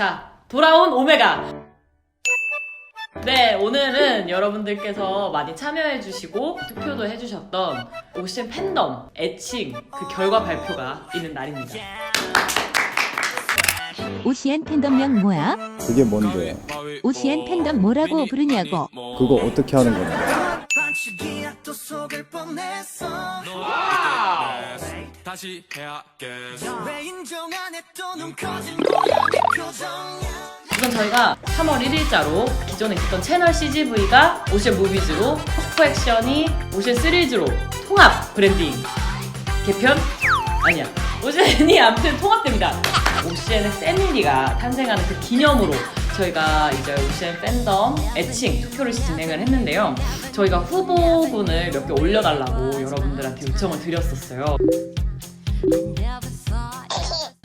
자, 돌아온 오메가. 네, 오늘은 여러분들께서 많이 참여해주시고 투표도 해주셨던 오션 팬덤 애칭 그 결과 발표가 있는 날입니다. 오시엔 팬덤명 뭐야? 그게 뭔데? 오시엔 팬덤 뭐라고 부르냐고. 그거 어떻게 하는 건데? 속을 뻔했어 다시 해야겠 왜 인정 안해또눈 커진 거야 네 표정이야 우선 저희가 3월 1일자로 기존에 있었던 채널 CGV가 오션 무비즈로 슈퍼 액션이 오션 시리즈로 통합 브랜딩 개편? 아니야. 오션이 아무튼 통합됩니다. 오션의 패밀리가 탄생하는 그 기념으로 저희가 이제 오션 팬덤 애칭 투표를 진행을 했는데요. 저희가 후보군을 몇 개 올려달라고 여러분들한테 요청을 드렸었어요.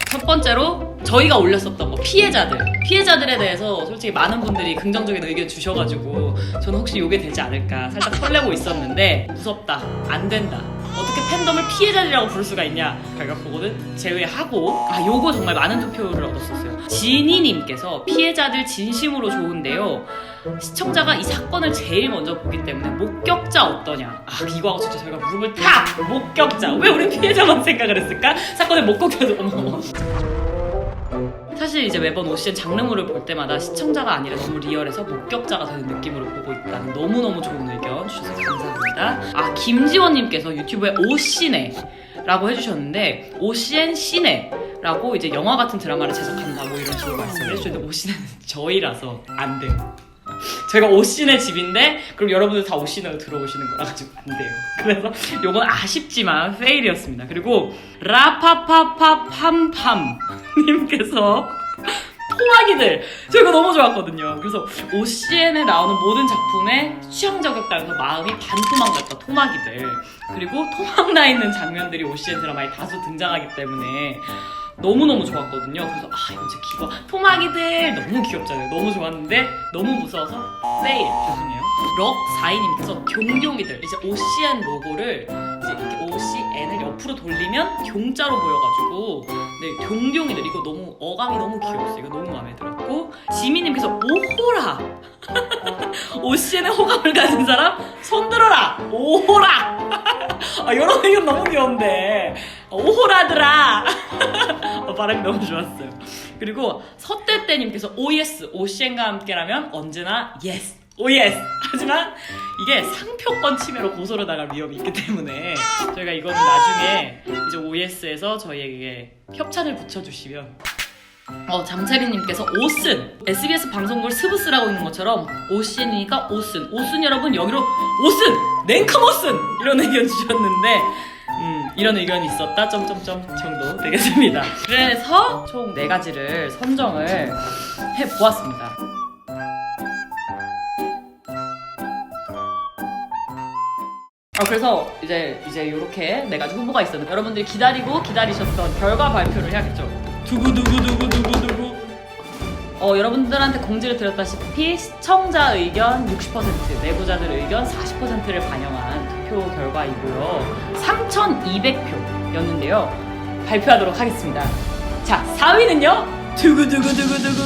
첫 번째로 저희가 올렸었던 거 피해자들. 피해자들에 대해서 솔직히 많은 분들이 긍정적인 의견 주셔가지고 저는 혹시 이게 되지 않을까 살짝 설레고 있었는데 무섭다 안 된다. 어떻게 팬덤을 피해자들이라고 부를 수가 있냐 결과 보고는 제외하고 아 요거 정말 많은 투표를 얻었었어요. 지니님께서 피해자들 진심으로 좋은데요 시청자가 이 사건을 제일 먼저 보기 때문에 목격자 어떠냐? 아 이거하고 진짜 저희가 무릎을 탁! 목격자. 왜 우리 피해자만 생각을 했을까? 사건의 목격자도 어머 사실 이제 매번 오시엔 장르물을 볼 때마다 시청자가 아니라 너무 리얼해서 목격자가 되는 느낌으로 보고 있다는 너무너무 좋은 의견 주셔서 감사합니다. 아, 김지원님께서 유튜브에 오시네 라고 해주셨는데 오시엔 시네 라고 이제 영화 같은 드라마를 제작한다 뭐 이런 식으로 말씀을 해주셨는데 오시네는 저희라서 안 돼요. 저희가 오신의 집인데 그럼 여러분들 다 오신으로 들어오시는 거라 가지고 안 돼요. 그래서 요건 아쉽지만 페일이었습니다. 그리고 라파파파팜팜 님께서 토마기들 저 이거 너무 좋았거든요. 그래서 OCN에 나오는 모든 작품에 취향 저격당해서 마음이 반토막 났다 토마기들 그리고 토막 나 있는 장면들이 OCN 드라마에 다수 등장하기 때문에 너무너무 좋았거든요. 그래서 아 이거 진짜 기거 토마기들 너무 귀엽잖아요. 너무 좋았는데 너무 무서워서 페일 죄송해요. 럭 사이님께서 경경이들 이제 OCN 로고를 이제 이렇게 OCN을 옆으로 돌리면 경자로 보여가지고 네 경경이들 이거 너무 어감이 너무 귀여웠어요. 이거 너무 마음에 들었고 지미님께서 오호라 OCN의 호감을 가진 사람 손 들어라 오호라 아 이런 의견 너무 귀여운데 오호라들아 어, 발음이 너무 좋았어요. 그리고 서떼떼님께서 OS 오시엔과 함께라면 언제나 yes 오예스 하지만 이게 상표권 침해로 고소로 나갈 위험이 있기 때문에 저희가 이거는 나중에 이제 OS에서 저희에게 협찬을 붙여주시면 어, 장채리님께서 오슨 SBS 방송국을 스브스라고 있는 것처럼 오신이니까 오슨 오슨 여러분 여기로 오슨 냉큼 오슨 이런 의견 주셨는데 음, 이런 의견이 있었다 점점점 정도 되겠습니다 그래서 총 네 가지를 선정을 해 보았습니다 아 그래서 이제 이제 이렇게 네 가지 후보가 있었는데 여러분들이 기다리고 기다리셨던 결과 발표를 해야겠죠. 두구 두구 두구 두구 두구. 어 여러분들한테 공지를 드렸다시피 시청자 의견 60%, 내부자들 의견 40%를 반영한 투표 결과이고요. 3,200표였는데요. 발표하도록 하겠습니다. 자 4위는요. 두구 두구 두구 두구.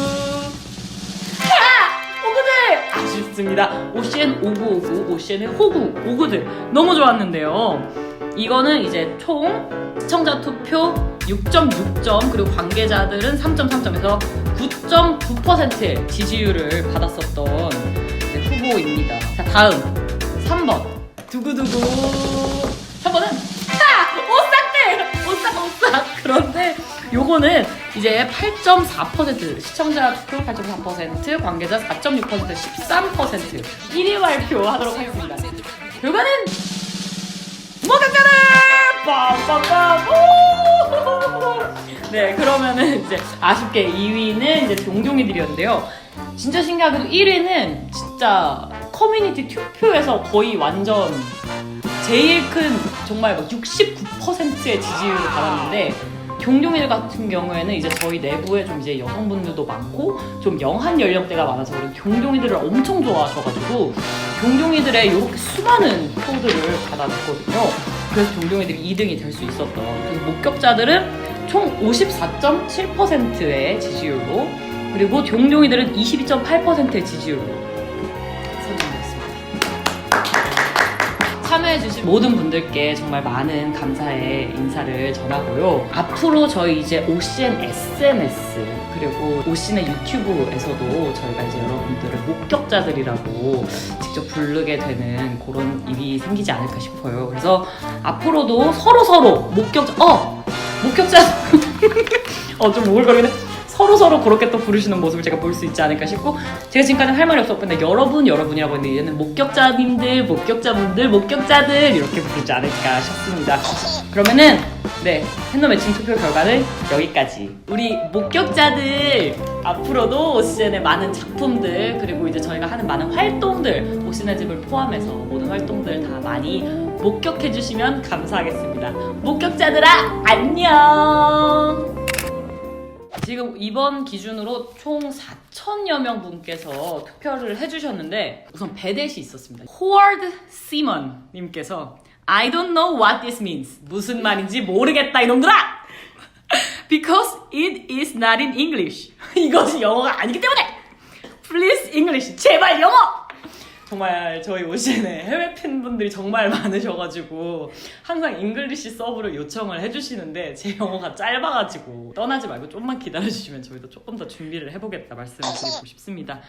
오구들 아쉽습니다. 오시엔 5959, 오시엔의 호구, 오구들 너무 좋았는데요. 이거는 이제 총 시청자 투표 6.6점 그리고 관계자들은 3.3점에서 9.9%의 지지율을 받았었던 네, 후보입니다. 자 다음 3번 두구두구 3번은 차! 오싹들! 오싹 오싹 그런데 요거는 이제 8.4% 시청자 투표 8.4% 관계자 4.6% 13% 1위 발표하도록 하겠습니다. 결과는 목격자들 빰빰빰 오! 네 그러면은 이제 아쉽게 2위는 이제 종종이들이었는데요. 진짜 신기하게도 1위는 진짜 커뮤니티 투표에서 거의 완전 제일 큰 정말 막 69%의 지지율을 받았는데 경종이들 같은 경우에는 이제 저희 내부에 좀 이제 여성분들도 많고 좀 영한 연령대가 많아서 그런 경종이들을 엄청 좋아하셔가지고 경종이들의 이렇게 수많은 표들을 받아냈거든요. 그래서 경종이들이 2등이 될 수 있었던 그래서 목격자들은 총 54.7%의 지지율로 그리고 종룡이들은 22.8%의 지지율로 참여해주신 모든 분들께 정말 많은 감사의 인사를 전하고요. 앞으로 저희 이제 OCN SNS 그리고 OCN 유튜브에서도 저희가 이제 여러분들을 목격자들이라고 직접 부르게 되는 그런 일이 생기지 않을까 싶어요. 그래서 앞으로도 서로 서로 목격자, 어 목격자, 어 좀 오글거리네. 서로 서로 그렇게 또 부르시는 모습을 제가 볼 수 있지 않을까 싶고 제가 지금까지 할 말이 없었는데 여러분 여러분이라고 했는데 이제는 목격자님들 목격자분들 목격자들 이렇게 부르지 않을까 싶습니다. 그러면은 네 팬덤 매칭 투표 결과는 여기까지. 우리 목격자들 앞으로도 오시즌의 많은 작품들 그리고 이제 저희가 하는 많은 활동들 오시즌의 집을 포함해서 모든 활동들 다 많이 목격해 주시면 감사하겠습니다. 목격자들아 안녕 지금 이번 기준으로 총 4천여 명 분께서 투표를 해주셨는데 우선 배댓이 있었습니다. 호워드 시먼 님께서 I don't know what this means. 무슨 말인지 모르겠다 이놈들아! Because it is not in English. 이것이 영어가 아니기 때문에! Please English. 제발 영어! 정말 저희 오시네 해외 팬분들이 정말 많으셔가지고 항상 잉글리시 서브를 요청을 해주시는데 제 영어가 짧아가지고 떠나지 말고 좀만 기다려주시면 저희도 조금 더 준비를 해보겠다 말씀을 드리고 싶습니다.